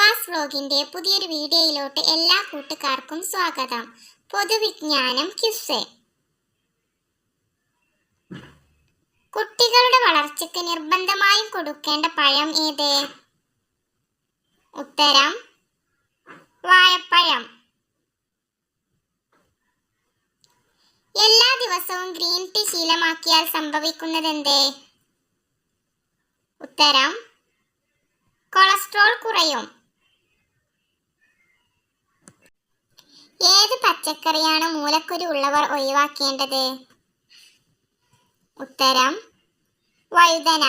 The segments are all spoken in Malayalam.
വിശ്വാസ് വ്ലോഗിന്റെ പുതിയൊരു വീഡിയോയിലോട്ട് എല്ലാ കൂട്ടുകാർക്കും സ്വാഗതം. പൊതുവിജ്ഞാനം ക്യുസെ. കുട്ടികളുടെ വളർച്ചയ്ക്ക് നിർബന്ധമായും കൊടുക്കേണ്ട പഴം ഏത്? ഉത്തരം വാഴപ്പഴം. എല്ലാ ദിവസവും ഗ്രീൻ ടീ ശീലമാക്കിയാൽ സംഭവിക്കുന്നത് സംഭവിക്കുന്നതെന്തേ? ഉത്തരം കൊളസ്ട്രോൾ കുറയും. ഏത് പച്ചക്കറിയാണ് മൂലക്കുരു ഉള്ളവർ ഒഴിവാക്കേണ്ടത്? ഉത്തരം വഴുതന.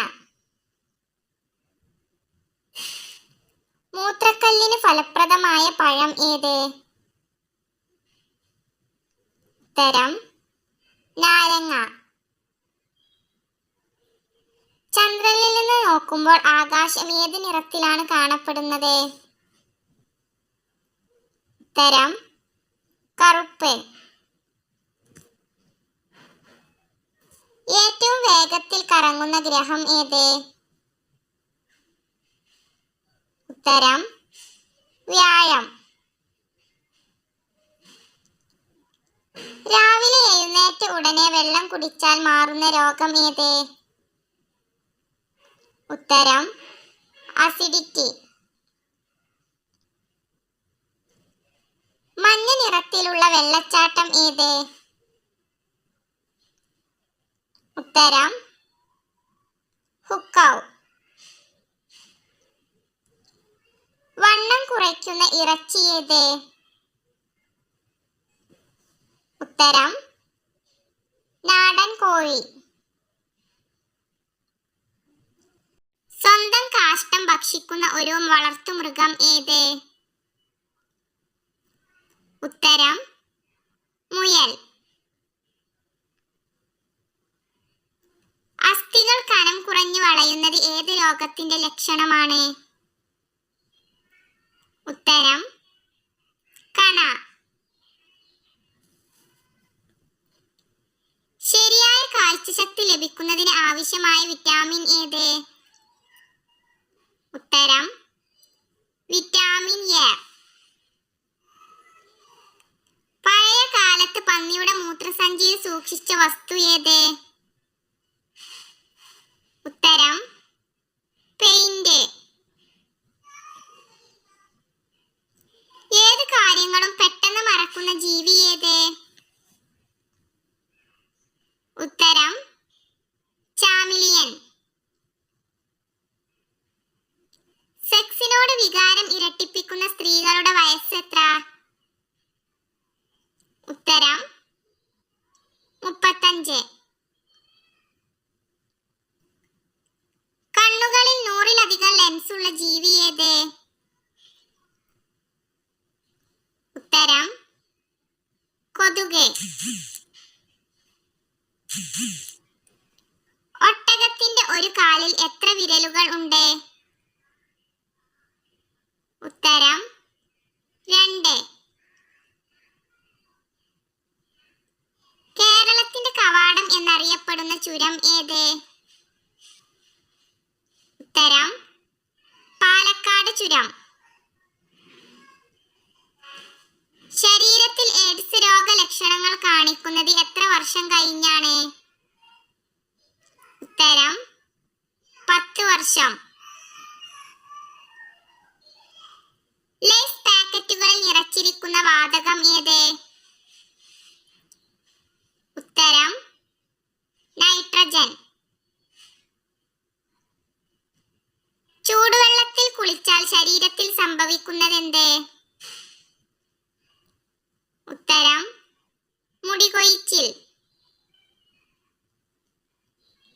മൂത്രക്കല്ലിന് ഫലപ്രദമായ പഴം ഏത്? ഉത്തരം നാരങ്ങ. ചന്ദ്രനിൽ നിന്ന് നോക്കുമ്പോൾ ആകാശം ഏത് നിറത്തിലാണ് കാണപ്പെടുന്നത്? ഉത്തരം കറുപ്പ്. ഏറ്റവും വേഗത്തിൽ കറങ്ങുന്ന ഗ്രഹം ഏത്? ഉത്തരം വ്യാഴം. രാവിലെ എഴുന്നേറ്റ് ഉടനെ വെള്ളം കുടിച്ചാൽ മാറുന്ന രോഗം ഏത്? ഉത്തരം അസിഡിറ്റി മഞ്ഞ നിറത്തിലുള്ള വെള്ളച്ചാട്ടം ഏത്? ഉത്തരം ഹുക്കാവ്. വണ്ണം കുറയ്ക്കുന്ന ഇറച്ചി ഏത്? ഉത്തരം നാടൻ കോഴി സ്വന്തം കാഷ്ടം ഭക്ഷിക്കുന്ന ഒരു വളർത്തുമൃഗം ഏത്? ഉത്തരം മുയൽ. അസ്ഥികൾ കനം കുറഞ്ഞു വളയുന്നത് ഏത് രോഗത്തിന്റെ ലക്ഷണമാണ്? ഉത്തരം കണ. ശരിയായ കാഴ്ചശക്തി ലഭിക്കുന്നതിന് ആവശ്യമായ വിറ്റാമിൻ ഏത്? ഉത്തരം വിറ്റാമിൻ എ. പഴയ കാലത്ത് പന്നിയുടെ മൂത്രസഞ്ചിയിൽ സൂക്ഷിച്ച വസ്തു ഏത്? ഉത്തരം പെയിന്റ്. ഏത് കാര്യങ്ങളും പെട്ടെന്ന് മറക്കുന്ന ജീവി ഏത്? ഉത്തരം ചാമിലിയൻ. സെക്സിനോട് വികാരം ഇരട്ടിപ്പിക്കുന്ന സ്ത്രീകളുടെ വയസ്സ് എത്ര? ജീവി ഏത് ഉത്തരം കൊതുക്. ഒട്ടകത്തിന്റെ ഒരു കാലിൽ എത്ര വിരലുകൾ ഉണ്ട്? ഉത്തരം രണ്ട്. കേരളത്തിന്റെ കവാടം എന്നറിയപ്പെടുന്ന ചുരം ഏത്? ഉത്തരം ചുരം. ശരീരത്തിൽ എയ്ഡ്സ് രോഗലക്ഷണങ്ങൾ കാണിക്കുന്നത് എത്ര വർഷം കഴിഞ്ഞാണ്? ഉത്തരം പത്ത് വർഷം. ലൈസ് പാക്കറ്റുകളിൽ നിറച്ചിരിക്കുന്ന വാതകം ഏത്? ഉത്തരം നൈട്രജൻ. ശരീരത്തിൽ ശരീരത്തിൽ സംഭവിക്കുന്നതെന്ത്? ഉത്തരം മുടി കൊയിച്ചിൽ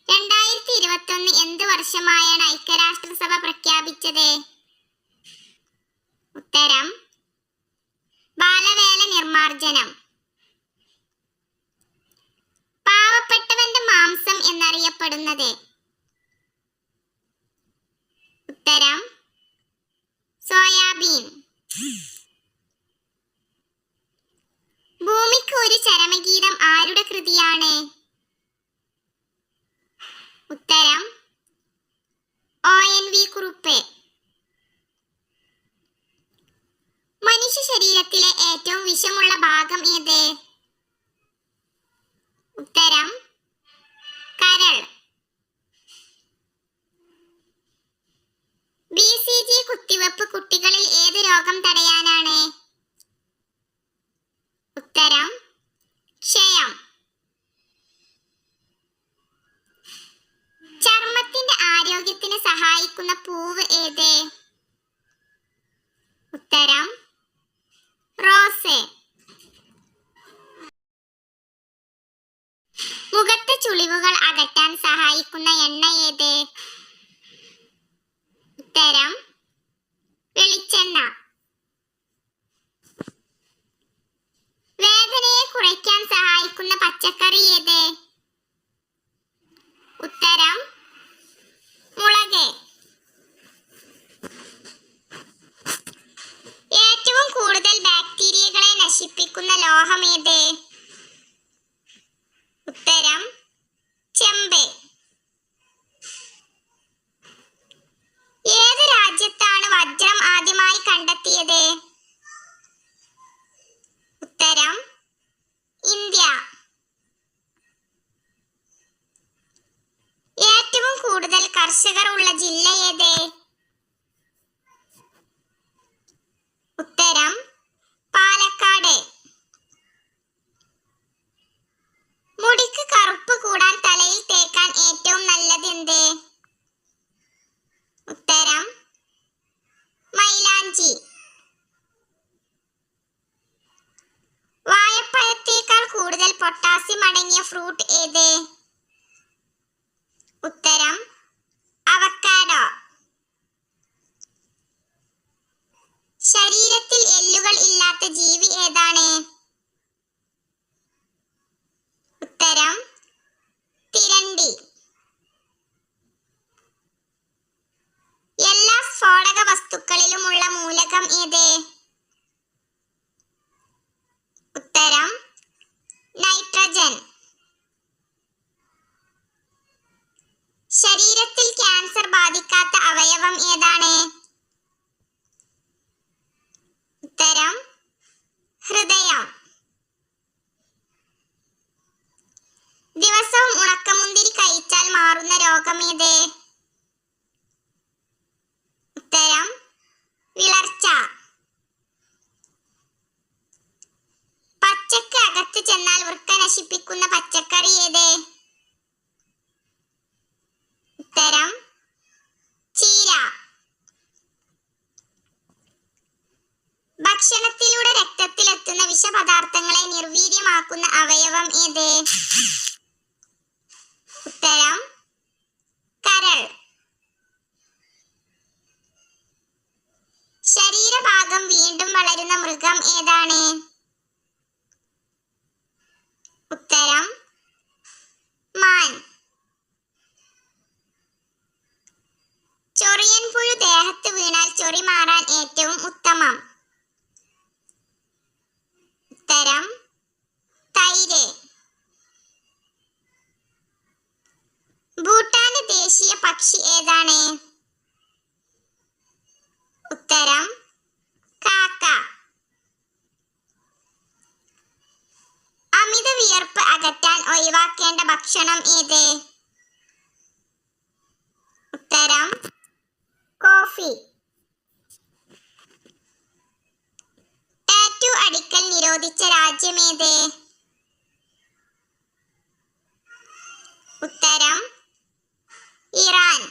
രണ്ടായിരത്തി ഇരുപത്തൊന്ന് എന്ത് വർഷമായാണ് ഐക്യരാഷ്ട്രസഭ പ്രഖ്യാപിച്ചത്? ഉത്തരം ബാലവേല നിർമാർജനം പാവപ്പെട്ടവന്റെ മാംസം എന്നറിയപ്പെടുന്നത് ചുളിവുകൾ അകറ്റാൻ സഹായിക്കുന്ന എണ്ണ ഏത്? ഉത്തരം വെളിച്ചെണ്ണ. വേദനയെ കുറയ്ക്കാൻ സഹായിക്കുന്ന പച്ചക്കറി ഏത്? ഉത്തരം മുളക്. ഏറ്റവും കൂടുതൽ ബാക്ടീരിയകളെ നശിപ്പിക്കുന്ന ലോഹം ഏത് ഉത്തരം ചെമ്പ് ഏത് രാജ്യത്താണ് വജ്രം ആദ്യമായി കണ്ടെത്തിയത് ഉത്തരം ഇന്ത്യ ഏറ്റവും കൂടുതൽ കർഷകർ ഉള്ള ജില്ല ഏത് ഉത്തരം പാലക്കാട് മുടിക്ക് കറുപ്പ് കൂടാൻ തലയിൽ തേക്കാൻ ഏറ്റവും നല്ലത് എന്ത് ഉത്തരം മൈലാഞ്ചി വാഴപ്പഴത്തേക്കാൾ കൂടുതൽ പൊട്ടാസ്യം അടങ്ങിയ ഫ്രൂട്ട് ഏത് ഉത്തരം അവക്കാഡോ ശരീരത്തിൽ എല്ലുകൾ ഇല്ലാത്ത ജീവി ഏതാണ്? ഉത്തരം തിരണ്ടി. എല്ലാ സ്ഫോടക വസ്തുക്കളിലുമുള്ള മൂലകം ഏത്? ഉത്തരം നൈട്രജൻ. ശരീരത്തിൽ ക്യാൻസർ ബാധിക്കാത്ത അവയവം ഏതാണ് ഉത്തരം ഹൃദയം ദിവസവും ഉണക്കമുന്തിരി കഴിച്ചാൽ മാറുന്ന രോഗം ഏത് ഉത്തരം വിളർച്ച പച്ചക്ക് അകത്ത് ചെന്നാൽ വൃക്ക നശിപ്പിക്കുന്ന പച്ചക്കറി ഏത്? ഉത്തരം ചീര. ഭക്ഷണത്തിലൂടെ രക്തത്തിലെത്തുന്ന വിഷപദാർത്ഥങ്ങളെ നിർവീര്യമാക്കുന്ന അവയവം ഏത്? ഉത്തരം കരൾ. ശരീരഭാഗം വീണ്ടും വളരുന്ന മൃഗം ഏതാണ്? വിയർപ്പ് അകറ്റാൻ ഒഴിവാക്കേണ്ട ഭക്ഷണം ഏത്? ഉത്തരം കോഫി. ടാറ്റു അടിക്കൽ നിരോധിച്ച രാജ്യം രാജ്യമേത് ഉത്തരം ഇറാൻ.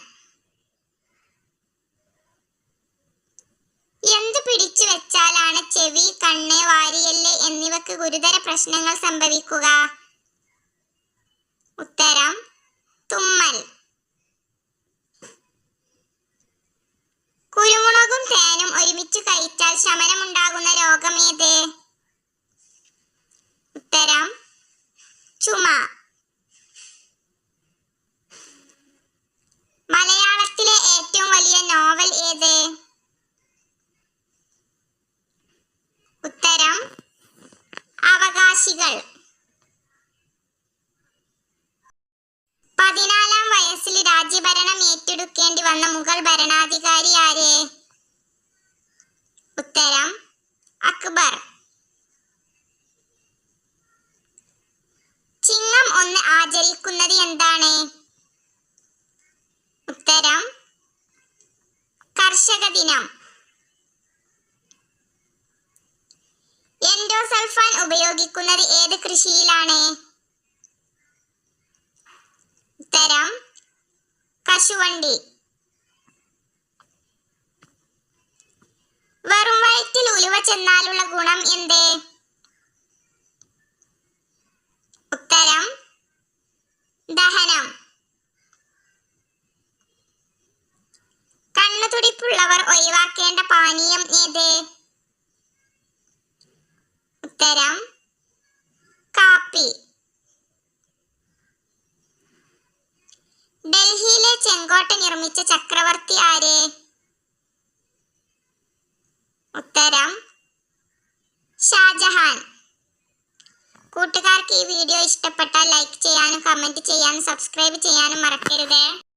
ചെവി കണ്ണ് വാരിയല്ല് എന്നിവക്ക് ഗുരുതര പ്രശ്നങ്ങൾ സംഭവിക്കുക. ഉത്തരം തുമ്മൽ. കുരുമുളകും തേനും ഒരുമിച്ച് കഴിച്ചാൽ ശമനമുണ്ടാകുന്ന രോഗം ഏത്? മുഗൾ ഭരണാധികാരി ആര്? ഉത്തരം അക്ബർ. ചിങ്ങം ഒന്ന് ആചരിക്കുന്നത് എന്താണ്? ഉത്തരം കർഷക ദിനം. എൻഡോസൾഫാൻ ഉപയോഗിക്കുന്നത് ഏത് കൃഷിയിലാണ്? ഉത്തരം കശുവണ്ടി. ചെന്നാലുള്ള ഗുണം എന്ത്? ഉത്തരം ദഹനം. കണ്ണുതുടിപ്പുള്ളവർ ഒഴിവാക്കേണ്ട പാനീയം ഏത്? ഉത്തരം കാപ്പി. ഡൽഹിയിലെ ചെങ്കോട്ട നിർമ്മിച്ച ചക്രവർത്തി ആര്? ഉത്തരം ഷാജഹാൻ. കൂട്ടുകാർക്ക് ഈ വീഡിയോ ഇഷ്ടപ്പെട്ടാൽ ലൈക്ക് ചെയ്യാനും കമന്റ് ചെയ്യാനും സബ്സ്ക്രൈബ് ചെയ്യാനും മറക്കരുത്.